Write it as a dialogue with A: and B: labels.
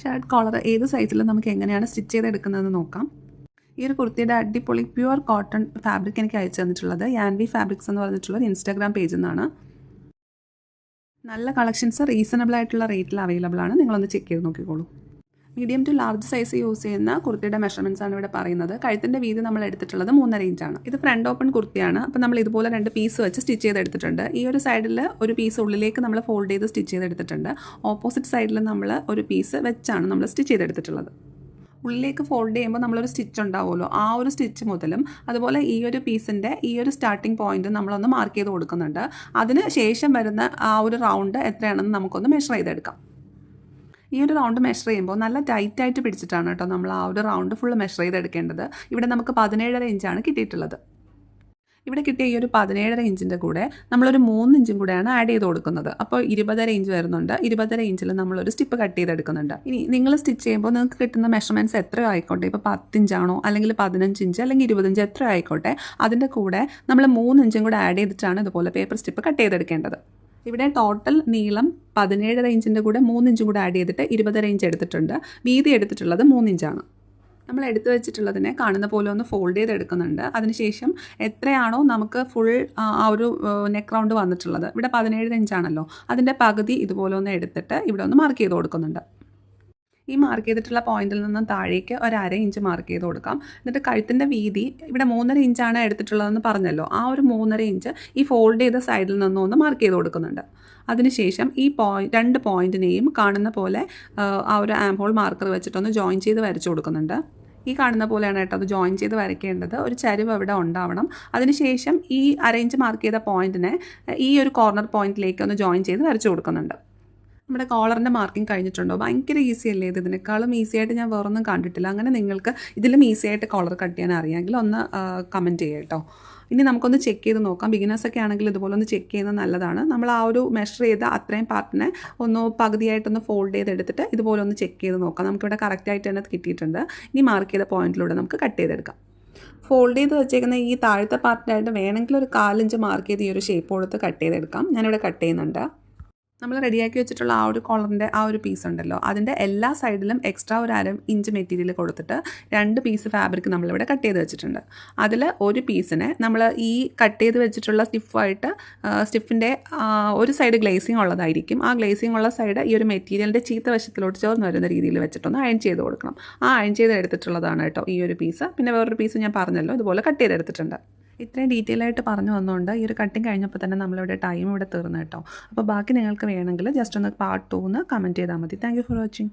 A: Shirt collar ഏത് സൈസിൽ നമുക്ക് എങ്ങനെയാണ് സ്റ്റിച്ച് ചെയ്തെടുക്കുന്നതെന്ന് നോക്കാം. ഈ ഒരു കുർത്തിയുടെ അടിപൊളി പ്യുവർ കോട്ടൺ ഫാബ്രിക് എനിക്ക് അയച്ചു തന്നിട്ടുള്ളത്. യാൻവി ഫാബ്രിക്സ് എന്ന് പറഞ്ഞിട്ടുള്ള ഒരു ഇൻസ്റ്റാഗ്രാം പേജിൽ നിന്നാണ്. നല്ല കളക്ഷൻസ് റീസണബിൾ ആയിട്ടുള്ള റേറ്റിൽ അവൈലബിൾ ആണ്. നിങ്ങളൊന്ന് ചെക്ക് ചെയ്ത് നോക്കിക്കോളൂ. Medium to large size use ചെയ്യുന്ന കുർത്തിയുടെ മെഷർമെന്റ്സ് ആണ് ഇവിടെ പറയുന്നത്. കഴുത്തിന്റെ വീതി നമ്മൾ എടുത്തിട്ടുള്ളത് മൂന്നര ഇഞ്ചാണ് ഇത് ഫ്രണ്ട് ഓപ്പൺ കുർത്തിയാണ്. അപ്പോൾ നമ്മൾ ഇതുപോലെ രണ്ട് പീസ് വെച്ച് സ്റ്റിച്ച് ചെയ്തെടുത്തിട്ടുണ്ട്. ഈ ഒരു സൈഡിൽ ഒരു പീസ് ഉള്ളിലേക്ക് നമ്മൾ ഫോൾഡ് ചെയ്ത് സ്റ്റിച്ച് ചെയ്തെടുത്തിട്ടുണ്ട്. ഓപ്പോസിറ്റ് സൈഡിൽ നമ്മൾ ഒരു പീസ് വെച്ചാണ് നമ്മൾ സ്റ്റിച്ച് ചെയ്തെടുത്തിട്ടുള്ളത്. ഉള്ളിലേക്ക് ഫോൾഡ് ചെയ്യുമ്പോൾ നമ്മളൊരു സ്റ്റിച്ച് ഉണ്ടാവുമല്ലോ. ആ ഒരു സ്റ്റിച്ച് മുതലും അതുപോലെ ഈ ഒരു പീസിന്റെ ഈ ഒരു സ്റ്റാർട്ടിംഗ് പോയിന്റ് നമ്മളൊന്ന് മാർക്ക് ചെയ്ത് കൊടുക്കുന്നുണ്ട്. അതിന് ശേഷം വരുന്ന ആ ഒരു റൗണ്ട് എത്രയാണെന്ന് നമുക്കൊന്ന് മെഷർ ചെയ്തെടുക്കാം. ഈ ഒരു റൗണ്ട് മെഷർ ചെയ്യുമ്പോൾ നല്ല ടൈറ്റായിട്ട് പിടിച്ചിട്ടാണ് കേട്ടോ നമ്മൾ ആ ഒരു റൗണ്ട് ഫുള്ള് മെഷർ ചെയ്തെടുക്കേണ്ടത്. ഇവിടെ നമുക്ക് പതിനേഴര ഇഞ്ചാണ് കിട്ടിയിട്ടുള്ളത്. ഇവിടെ കിട്ടിയ ഈ ഒരു പതിനേഴര ഇഞ്ചിന്റെ കൂടെ നമ്മളൊരു മൂന്ന് ഇഞ്ചും കൂടെയാണ് ആഡ് ചെയ്ത് കൊടുക്കുന്നത്. അപ്പോൾ ഇരുപതര ഇഞ്ച് വരുന്നുണ്ട്. ഇരുപതര ഇഞ്ചിൽ നമ്മളൊരു സ്റ്റിപ്പ് കട്ട് ചെയ്തെടുക്കുന്നുണ്ട്. ഇനി നിങ്ങൾ സ്റ്റിച്ച് ചെയ്യുമ്പോൾ നിങ്ങൾക്ക് കിട്ടുന്ന മെഷർമെന്റ്സ് എത്രയോ ആയിക്കോട്ടെ? ഇപ്പോൾ പത്തിഞ്ചാണോ അല്ലെങ്കിൽ പതിനഞ്ച് ഇഞ്ച് അല്ലെങ്കിൽ ഇരുപതഞ്ച് എത്ര ആയിക്കോട്ടെ? അതിന്റെ കൂടെ നമ്മൾ മൂന്ന് ഇഞ്ചും കൂടെ ആഡ് ചെയ്തിട്ടാണ് ഇതുപോലെ പേപ്പർ സ്റ്റിപ്പ് കട്ട് ചെയ്തെടുക്കേണ്ടത്. ഇവിടെ ടോട്ടൽ നീളം പതിനേഴര ഇഞ്ചിന്റെ കൂടെ മൂന്നിഞ്ചും കൂടെ ആഡ് ചെയ്തിട്ട് ഇരുപതര ഇഞ്ച് എടുത്തിട്ടുണ്ട്. വീതി എടുത്തിട്ടുള്ളത് മൂന്നിഞ്ചാണ് നമ്മൾ എടുത്തു വെച്ചിട്ടുള്ളതിനെ കാണുന്ന പോലെ ഒന്ന് ഫോൾഡ് ചെയ്ത് എടുക്കുന്നുണ്ട്. അതിനുശേഷം എത്രയാണോ നമുക്ക് ഫുൾ ആ ഒരു നെക്ക് റൗണ്ട് വന്നിട്ടുള്ളത്. ഇവിടെ പതിനേഴ് ഇഞ്ചാണല്ലോ. അതിന്റെ പകുതി ഇതുപോലെ ഒന്ന് എടുത്തിട്ട് ഇവിടെ ഒന്ന് മാർക്ക് ചെയ്ത് കൊടുക്കുന്നുണ്ട്. ഈ മാർക്ക് ചെയ്തിട്ടുള്ള പോയിന്റിൽ നിന്നും താഴേക്ക് ഒരു അര ഇഞ്ച് മാർക്ക് ചെയ്ത് കൊടുക്കാം. എന്നിട്ട് കഴുത്തിന്റെ വീതി ഇവിടെ മൂന്നര ഇഞ്ചാണ് എടുത്തിട്ടുള്ളതെന്ന് പറഞ്ഞല്ലോ. ആ ഒരു മൂന്നര ഇഞ്ച് ഈ ഫോൾഡ് ചെയ്ത സൈഡിൽ നിന്നും ഒന്ന് മാർക്ക് ചെയ്ത് കൊടുക്കുന്നുണ്ട്. അതിനുശേഷം ഈ പോയിന്റ് രണ്ട് പോയിന്റിനെയും കാണുന്ന പോലെ ആ ഒരു ആംഹോൾ മാർക്കർ വെച്ചിട്ടൊന്ന് ജോയിൻ ചെയ്ത് വരച്ചു കൊടുക്കുന്നുണ്ട്. ഈ കാണുന്ന പോലെയാണ് കേട്ടോ അത് ജോയിൻ ചെയ്ത് വരയ്ക്കേണ്ടത്. ഒരു ചരിവ് അവിടെ ഉണ്ടാവണം. അതിനുശേഷം ഈ അറേഞ്ച് മാർക്ക് ചെയ്ത പോയിന്റിനെ ഈ ഒരു കോർണർ പോയിന്റിലേക്ക് ഒന്ന് ജോയിൻ ചെയ്ത് വരച്ചു കൊടുക്കുന്നുണ്ട്. നമ്മുടെ കോളറിന്റെ മാർക്കിംഗ് കഴിഞ്ഞിട്ടുണ്ടോ? ഭയങ്കര ഈസി അല്ലേ ഇത്? ഇതിനേക്കാളും ഈസി ആയിട്ട് ഞാൻ വേറൊന്നും കണ്ടിട്ടില്ല. അങ്ങനെ നിങ്ങൾക്ക് ഇതിലും ഈസി ആയിട്ട് കോളർ കട്ട് ചെയ്യാൻ അറിയാമെങ്കിൽ ഒന്ന് കമന്റ് ചെയ്യാം കേട്ടോ. ഇനി നമുക്കൊന്ന് ചെക്ക് ചെയ്ത് നോക്കാം. ബിഗിനേഴ്സൊക്കെ ആണെങ്കിൽ ഇതുപോലെ ഒന്ന് ചെക്ക് ചെയ്യുന്നത് നല്ലതാണ്. നമ്മൾ ആ ഒരു മെഷർ ചെയ്ത അത്രയും പാർട്ടിനെ ഒന്ന് പകുതിയായിട്ടൊന്ന് ഫോൾഡ് ചെയ്തെടുത്തിട്ട് ഇതുപോലെ ഒന്ന് ചെക്ക് ചെയ്ത് നോക്കാം. നമുക്കിവിടെ കറക്റ്റായിട്ട് തന്നെ കിട്ടിയിട്ടുണ്ട്. ഇനി മാർക്ക് ചെയ്ത പോയിന്റിലൂടെ നമുക്ക് കട്ട് ചെയ്തെടുക്കാം. ഫോൾഡ് ചെയ്ത് വെച്ചേക്കുന്ന ഈ താഴത്തെ പാർട്ടിനായിട്ട് വേണമെങ്കിൽ ഒരു കാലിഞ്ച് മാർക്ക് ചെയ്ത് ഈ ഒരു ഷേപ്പ് കൊടുത്ത് കട്ട് ചെയ്തെടുക്കാം. ഞാനിവിടെ കട്ട് ചെയ്യുന്നുണ്ട്. നമ്മൾ റെഡിയാക്കി വെച്ചിട്ടുള്ള ആ ഒരു കോളറിന്റെ ആ ഒരു പീസ് ഉണ്ടല്ലോ. അതിന്റെ എല്ലാ സൈഡിലും എക്സ്ട്രാ ഒരു അര ഇഞ്ച് മെറ്റീരിയൽ കൊടുത്തിട്ട് രണ്ട് പീസ് ഫാബ്രിക് നമ്മളിവിടെ കട്ട് ചെയ്ത് വെച്ചിട്ടുണ്ട്. അതിൽ ഒരു പീസിനെ നമ്മൾ ഈ കട്ട് ചെയ്ത് വെച്ചിട്ടുള്ള സ്റ്റിഫായിട്ട് സ്റ്റിഫിന്റെ ഒരു സൈഡ് ഗ്ലേസിങ് ഉള്ളതായിരിക്കും. ആ ഗ്ലേസിങ് ഉള്ള സൈഡ് ഈ ഒരു മെറ്റീരിയലിന്റെ ചീത്ത വശത്തിലോട്ട് ചേർന്ന് വരുന്ന രീതിയിൽ വെച്ചിട്ടൊന്ന് അയൺ ചെയ്ത് കൊടുക്കണം. ആ അയൺ ചെയ്ത് എടുത്തിട്ടുള്ളതാണ് കേട്ടോ ഈ ഒരു പീസ് പിന്നെ വേറൊരു പീസ് ഞാൻ പറഞ്ഞല്ലോ ഇതുപോലെ കട്ട് ചെയ്തെടുത്തിട്ടുണ്ട്. ഇത്രയും ഡീറ്റെയിൽ ആയിട്ട് പറഞ്ഞു വന്നുകൊണ്ട് ഈ ഒരു കട്ടിങ് കഴിഞ്ഞപ്പോൾ തന്നെ നമ്മളിവിടെ ടൈം ഇവിടെ തീർന്നു കേട്ടോ. അപ്പോൾ ബാക്കി നിങ്ങൾക്ക് വേണമെങ്കിൽ ജസ്റ്റ് ഒന്ന് പാർട്ട് ടു എന്ന് കമന്റ് ചെയ്താൽ മതി. Thank for watching